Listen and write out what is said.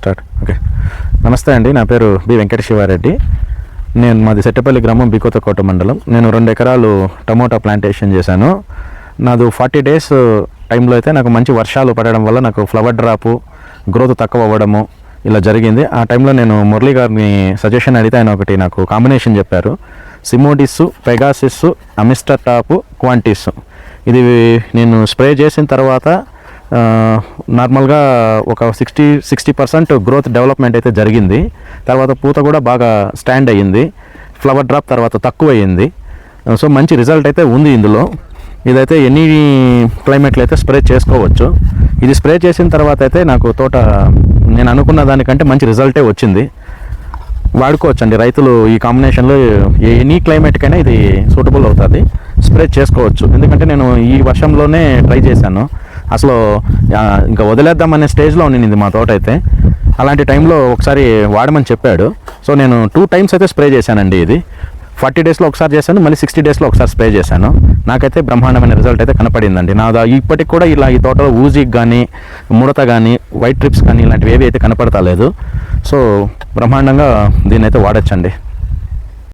Start okay నమస్తే అండి నా పేరు బి వెంకట శివారెడ్డి. నేను మాది సెట్టపల్లి గ్రామం బికోతకోట మండలం. నేను రెండు ఎకరాలు టమోటా ప్లాంటేషన్ చేశాను. నాది ఫార్టీ డేస్ టైంలో అయితే నాకు మంచి వర్షాలు పడడం వల్ల నాకు ఫ్లవర్ డ్రాపు గ్రోత్ తక్కువ అవ్వడము ఇలా జరిగింది. ఆ టైంలో నేను మురళీ గారిని సజెషన్ అడిగితే ఆయన ఒకటి నాకు కాంబినేషన్ చెప్పారు. Simodis Pegasus Amistar top Quantis. ఇది నేను స్ప్రే చేసిన తర్వాత నార్మల్గా ఒక sixty sixty percent growth development అయితే జరిగింది. తర్వాత పూత కూడా బాగా స్టాండ్ అయ్యింది. ఫ్లవర్ డ్రాప్ తర్వాత తక్కువ అయ్యింది సో మంచి రిజల్ట్ అయితే ఉంది ఇందులో. ఇదైతే ఎన్ని క్లైమేట్లు అయితే స్ప్రే చేసుకోవచ్చు. ఇది స్ప్రే చేసిన తర్వాత అయితే నాకు తోట నేను అనుకున్న దానికంటే మంచి రిజల్టే వచ్చింది. వాడుకోవచ్చండి. రైతులు ఈ కాంబినేషన్లో ఏ- ఎనీ క్లైమేట్కైనా ఇది సూటబుల్ అవుతుంది. స్ప్రే చేసుకోవచ్చు. ఎందుకంటే నేను ఈ వర్షంలోనే ట్రై చేశాను. అసలు ఇంకా వదిలేద్దాం అనే స్టేజ్లో ఉండింది మా తోట అయితే అలాంటి టైంలో ఒకసారి వాడమని చెప్పాడు. సో నేను టూ టైమ్స్ అయితే స్ప్రే చేశానండి ఇది. ఫార్టీ డేస్లో ఒకసారి చేశాను మళ్ళీ సిక్స్టీ డేస్లో ఒకసారి స్ప్రే చేశాను. నాకైతే బ్రహ్మాండమైన రిజల్ట్ అయితే కనపడిందండి. నా ఇప్పటికి కూడా ఇలా ఈ తోటలో ఊజిక్ కానీ ముడత కానీ వైట్ ట్రిప్స్ కానీ ఇలాంటివి ఏవి అయితే కనపడతా లేదు. సో బ్రహ్మాండంగా దీన్ని అయితే వాడచ్చండి.